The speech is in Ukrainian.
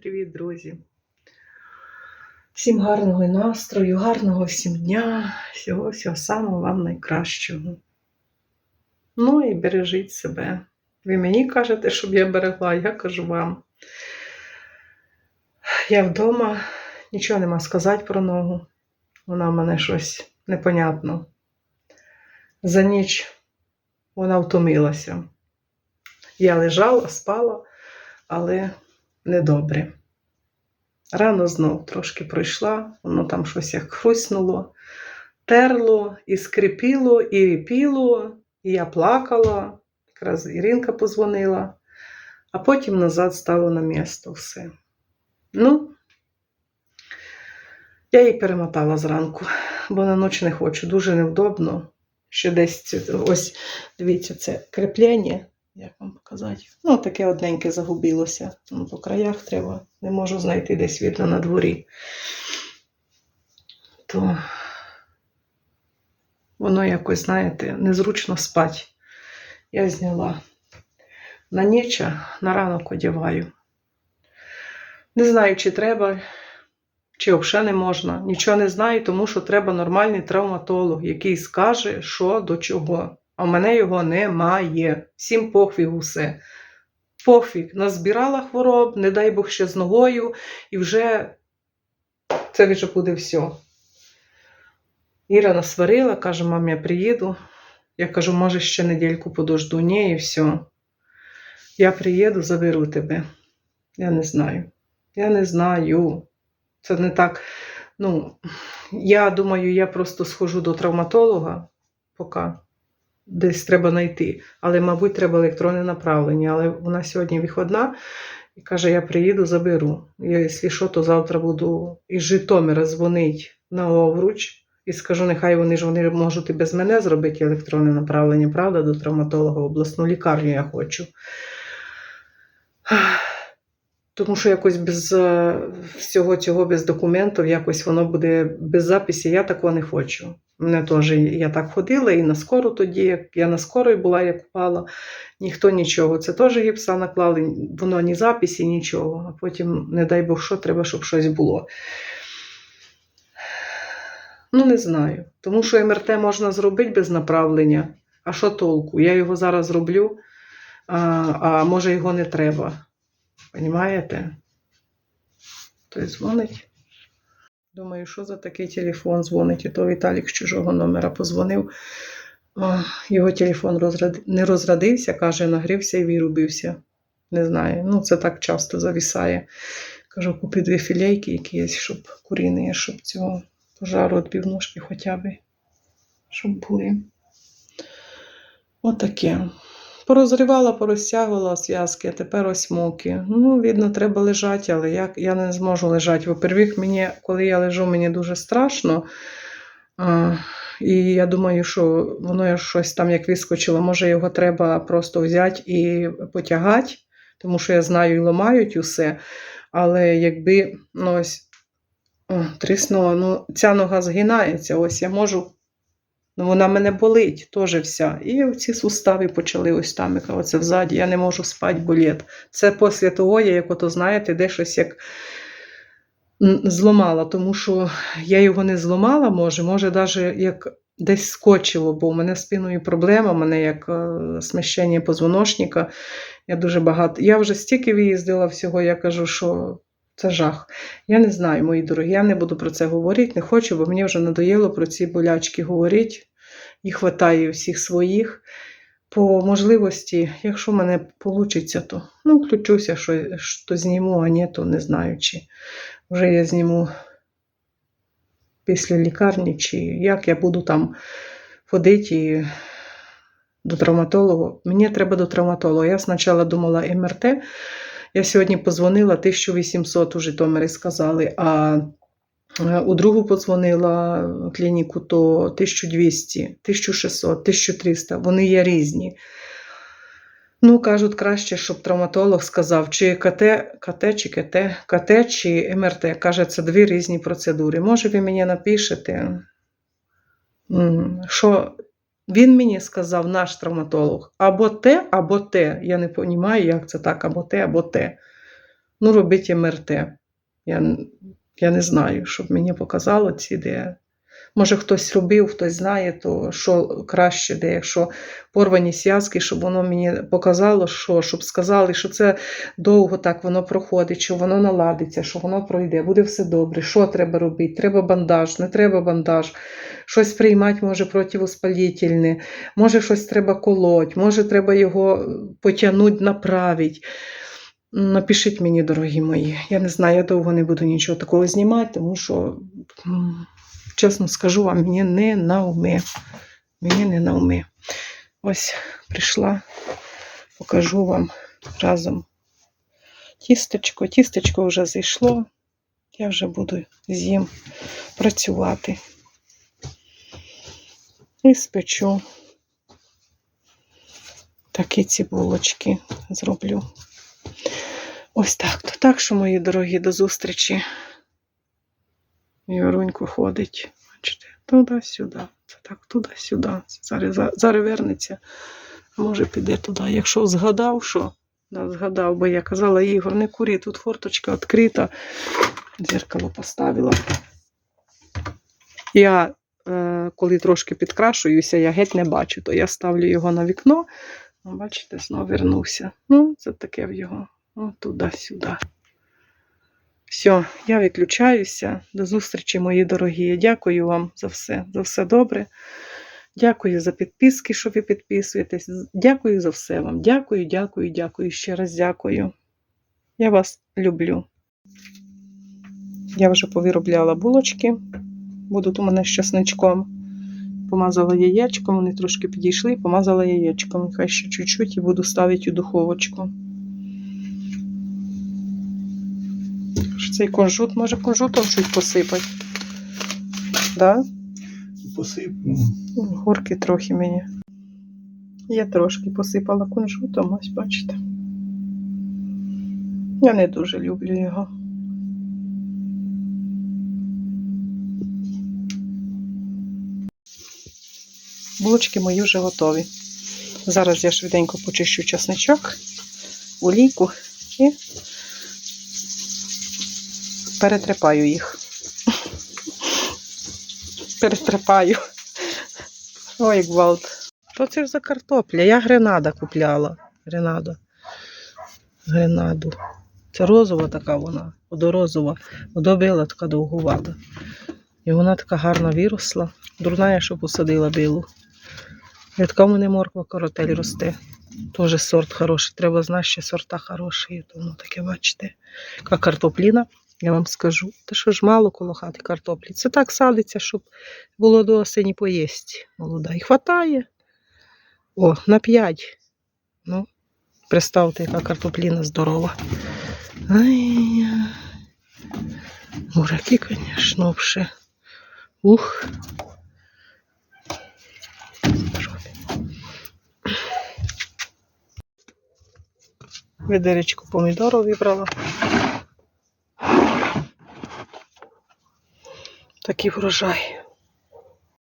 привіт, друзі! Всім гарного настрою, гарного всім дня, всього всього самого вам найкращого. Ну і бережіть себе. Ви мені кажете, щоб я берегла, я кажу вам. Я вдома, нічого нема сказати про ногу. Вона в мене щось непонятно. За ніч вона втомилася. Я лежала, спала, але недобре. Рано знов трошки пройшла, воно там щось як хруснуло, терло, і скрипіло, і ріпіло, і я плакала. Якраз Іринка позвонила, а потім назад стало на місто все. Ну, я її перемотала зранку, бо на ніч не хочу, дуже невдобно. Ще десь ось, дивіться, це кріплення. Як вам показати? Ну, таке одненьке загубилося. Ну, по краях треба. Не можу знайти десь видно на дворі. То воно якось, знаєте, незручно спати. Я зняла. На ніч, на ранок одягаю. Не знаю, чи треба, чи взагалі не можна. Нічого не знаю, тому що треба нормальний травматолог, який скаже, що до чого. А в мене його немає. Всім похвігу все. Пофіг, назбирала хвороб, не дай Бог ще з ногою, і вже це вже буде все. Іра насварила, каже, мам, я приїду. Я кажу, може, ще недільку подожду. Ні, і все. Я приїду, заберу тебе. Я не знаю. Я не знаю. Це не так. Ну, я думаю, я просто схожу до травматолога, поки десь треба знайти. Але, мабуть, треба електронне направлення. Але вона сьогодні виходна і каже: я приїду, заберу. Я, якщо що, то завтра буду із Житомира дзвонити на Овруч і скажу, нехай вони ж вони можуть і без мене зробити електронне направлення, правда, до травматолога в обласну лікарню я хочу. Тому що якось без е, всього цього, без документів, якось воно буде без записі. Я такого не хочу. Мене теж я так ходила і на скору тоді, як я на скорої була, я купала, ніхто нічого. Це теж гіпса наклали, воно ні записі, нічого. А потім, не дай Бог, що треба, щоб щось було. Ну, не знаю. Тому що МРТ можна зробити без направлення. А що толку? Я його зараз зроблю, а, а може його не треба. Понімаєте? Той дзвонить. Думаю, що за такий телефон дзвонить? І то Віталік з чужого номера позвонив. Його телефон не розрядився, каже, нагрівся і вирубився. Не знаю. Ну, це так часто завісає. Кажу, купи дві філейки якісь, щоб куріні, щоб цього пожару відбивнушки хоча б, щоб були. Отаке. Порозривала, порозтягувала зв'язки, а тепер ось муки. Ну, видно, треба лежати, але як я не зможу лежати. Во-первых, мені, коли я лежу, мені дуже страшно. А, і я думаю, що воно щось там як вискочило. Може, його треба просто взяти і потягати, тому що я знаю, і ламають усе. Але якби ну, ось о, тріснула, ну, ця нога згинається, ось я можу. Ну, вона мене болить теж вся. І ці сустави почали ось там, яка оце взаді. Я не можу спати, боліт. Це після того, я, як ото, знаєте, де щось як зламала, тому що я його не зламала, може, може, навіть як десь скочило, бо у мене спиною проблема, у мене як е, смещення позвоночника. Я дуже багато. Я вже стільки виїздила всього, я кажу, що це жах. Я не знаю, мої дорогі, я не буду про це говорити, не хочу, бо мені вже надоїло про ці болячки говорити. Їх вистачає всіх своїх. По можливості, якщо в мене вийде, то ну, включуся, що, що зніму, а ні, то не знаю, чи вже я зніму після лікарні, чи як я буду там ходити і до травматолога. Мені треба до травматолога. Я спочатку думала МРТ. Я сьогодні позвонила 1800 у Житомирі сказали, а е, у другу подзвонила клініку, то 1200, 1600, 1300. Вони є різні. Ну, кажуть, краще, щоб травматолог сказав, чи КТ, КТ, чи КТ, КТ, чи МРТ. Каже, це дві різні процедури. Може, ви мені напишете, що він мені сказав, наш травматолог, або те, або те. Я не розумію, як це так, або те, або те. Ну, робіть МРТ. Я, я не знаю, щоб мені показало ці де. Може, хтось робив, хтось знає, то що краще, де якщо порвані зв'язки, щоб воно мені показало, що, щоб сказали, що це довго так воно проходить, що воно наладиться, що воно пройде, буде все добре. Що треба робити? Треба бандаж, не треба бандаж, щось приймати може противоспалітельне, може щось треба колоть, може треба його потягнути, направити. Напишіть мені, дорогі мої. Я не знаю, я довго не буду нічого такого знімати, тому що, чесно скажу вам, мені не на уми. Мені не на уми. Ось прийшла, покажу вам разом тістечко. Тістечко вже зайшло. Я вже буду з ним працювати. І спечу такі ці булочки зроблю. Ось так. То так що, мої дорогі, до зустрічі. Юрунько ходить. Бачите, туди-сюди. Це так, туди-сюди. Зараз, зараз вернеться. Може піде туди. Якщо згадав, що да, згадав, бо я казала, Ігор, не курі, тут форточка відкрита. Дзеркало поставила. Я, коли трошки підкрашуюся, я геть не бачу, то я ставлю його на вікно. Ну, Бачите, знову вернувся. Ну, це таке в його. Туди-сюди. Все, я виключаюся. До зустрічі, мої дорогі. Дякую вам за все, за все добре. Дякую за підписки, що ви підписуєтесь. Дякую за все вам. Дякую, дякую, дякую. Ще раз дякую. Я вас люблю. Я вже повиробляла булочки. Будуть у мене з чесничком. Помазала яєчком, вони трошки підійшли, помазала яєчком. Хай ще чуть-чуть і буду ставити у духовочку. Цей кунжут, може кунжутом чуть посипати. Да? Посипну. Горки трохи мені. Я трошки посипала кунжутом, ось бачите. Я не дуже люблю його. Булочки мої вже готові. Зараз я швиденько почищу часничок, олійку і перетрепаю їх. Перетрепаю. Ой, гвалт. Що це за картопля? Я гренада купляла. Гренада. Гренаду. Це розова така вона, водорозова. Водобила така довгувата. І вона така гарна виросла. Дурна я, що посадила білу. Така в мене морква коротель росте. Теж сорт хороший. Треба знати, що сорта хороші. є, то Воно таке, бачите. Яка картопліна, я вам скажу. Та що ж мало коло хати картоплі. Це так садиться, щоб було до осені поїсть. Молода. І хватає. О, на 5. Ну, представте, яка картопліна здорова. Мураки, звісно, вже. Ух. Відеречку помідору вибрала. Такий врожай.